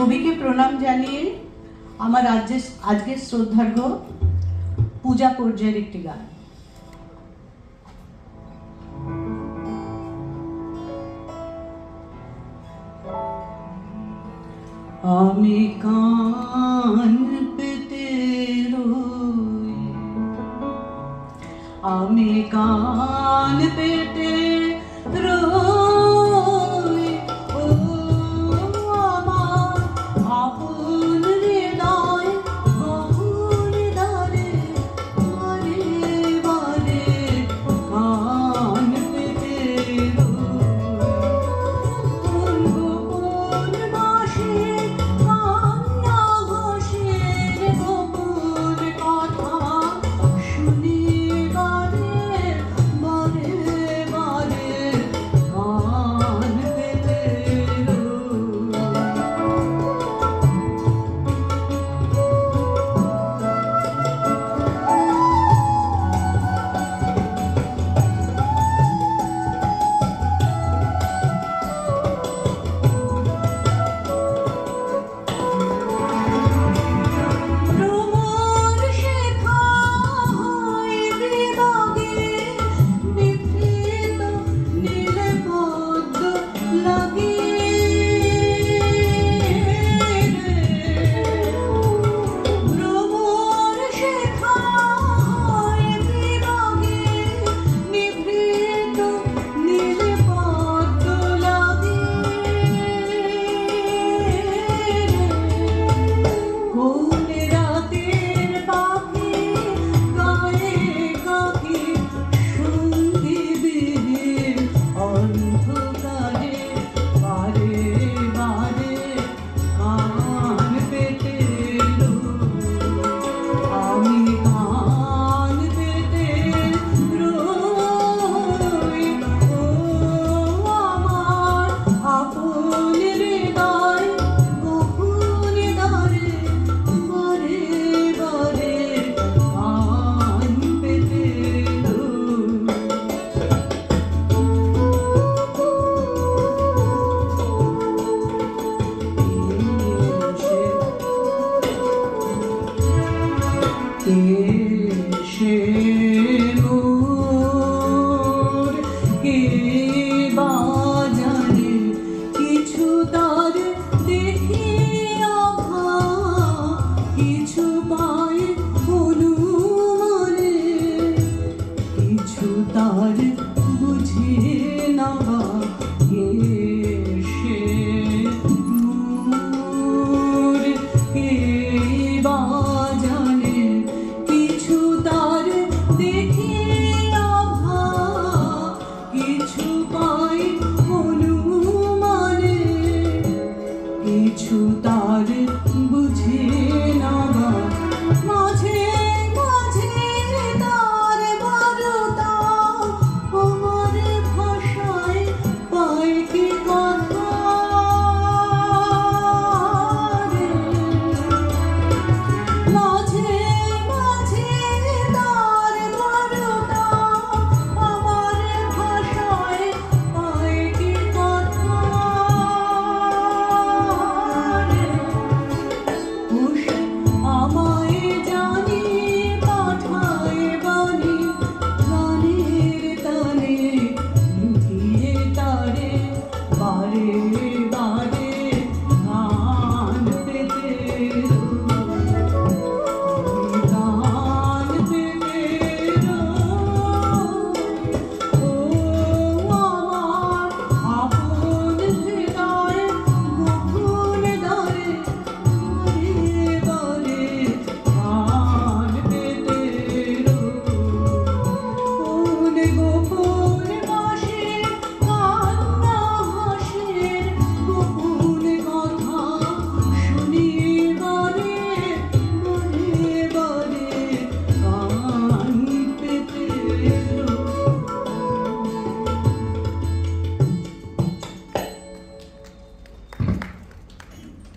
কবিকে প্রণাম জানিয়ে আমার আজকে আজকের শ্রদ্ধার্ঘ পূজা পর্যায়ের একটি গান আমি কান পেতে রই আমি কান পেতে lagi আমায় অনুমানে কিছু তার বুঝে না এসে মোর এই বাজানে কিছু তার দেখি আভা, কিছু পাই অনুমানে কিছু তার বুঝে না 毛球